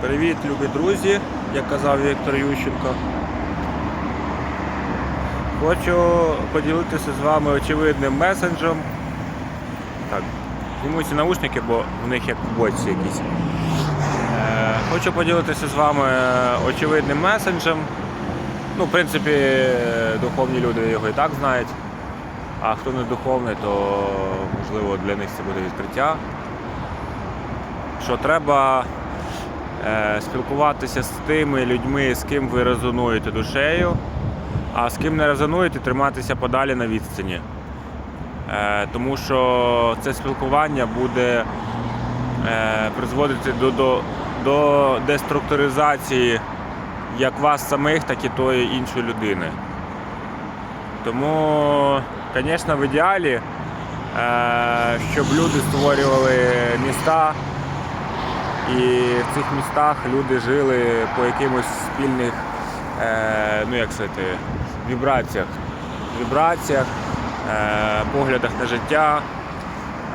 Привіт, любі друзі, як казав Віктор Ющенко. Хочу поділитися з вами очевидним месенджем. Так, зніму наушники, бо в них як в боці якісь. Е, хочу поділитися з вами очевидним месенджем. Ну, в принципі, е, духовні люди його і так знають. А хто не духовний, то можливо для них це буде відкриття. Що треба е, спілкуватися з тими людьми, з ким ви резонуєте душею, а з ким не резонуєте, триматися подалі на відстані. Е, тому що це спілкування буде е, призводити до, до, до деструктуризації як вас самих, так і тої іншої людини. Тому, звісно, в ідеалі, е, щоб люди створювали міста, і в цих містах люди жили по якимось спільних, е, ну як сказати, вібраціях. Вібраціях, е, поглядах на життя.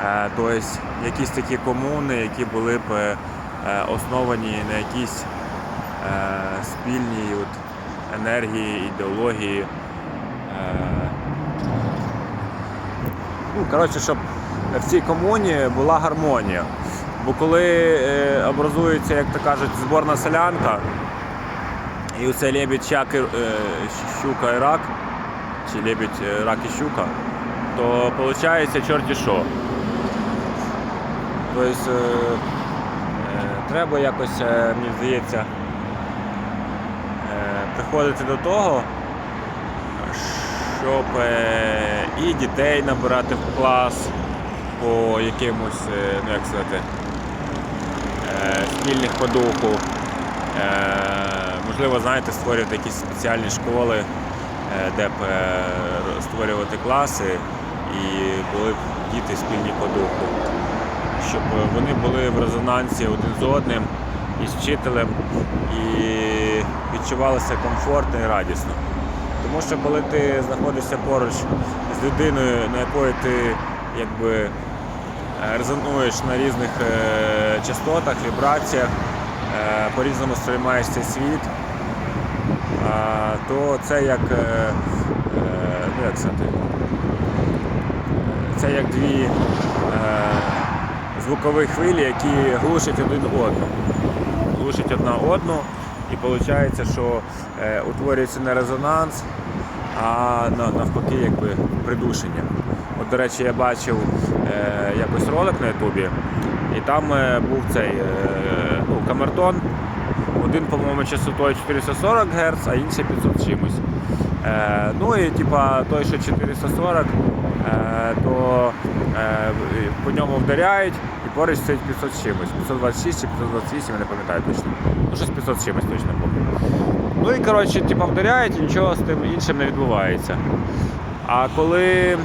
Е, тобто якісь такі комуни, які були б е, основані на якійсь е, спільній от, енергії, ідеології. Е, ну, коротше, щоб в цій комуні була гармонія. Бо коли е, образується, як то кажуть, зборна селянка, і оце лебідь, щак, і, е, щука і рак, чи лебідь, е, рак і щука, то виходить чорті що. Тобто треба якось, мені здається, приходити до того, щоб і дітей набирати в клас по якимось, ну як сказати, спільних по духу. Е, Можливо, знаєте, створювати якісь спеціальні школи, е, де б е, створювати класи і були б діти спільні по духу. Щоб вони були в резонансі один з одним і з вчителем і відчувалося комфортно і радісно. Тому що коли ти знаходишся поруч з людиною, на якої ти якби резонуєш на різних е, частотах, вібраціях, е, по-різному сприймаєш цей світ, то це як, е, е, ну, як сказати, це як дві е, звукові хвилі, які глушать один одну. Глушать одна одну, і виходить, що е, утворюється не резонанс, а навпаки якби придушення. От, до речі, я бачив е, якось ролик на Ютубі, і там е, був цей е, ну, камертон. Один, по-моєму, частотою 440 Гц, а інший 500 чимось. Е, ну і типа той, що 440, е, то е, по ньому вдаряють і поруч стоїть 500 чимось. 526 чи 528, я не пам'ятаю точно. Ну щось 500 чимось точно помню. Ну і коротше, типа вдаряють і нічого з тим іншим не відбувається. А коли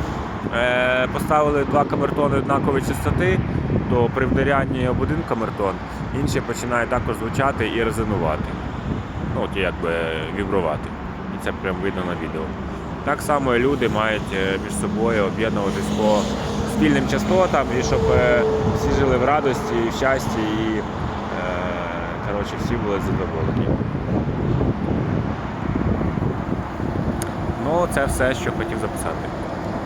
поставили два камертони однакової частоти, то при вдарянні об один камертон інший починає також звучати і резонувати. Ну, от якби вібрувати. І це прям видно на відео. Так само і люди мають е, між собою об'єднуватись по спільним частотам, і щоб е, всі жили в радості, в щасті, і е, коротше, всі були задоволені. Ну, це все, що хотів записати.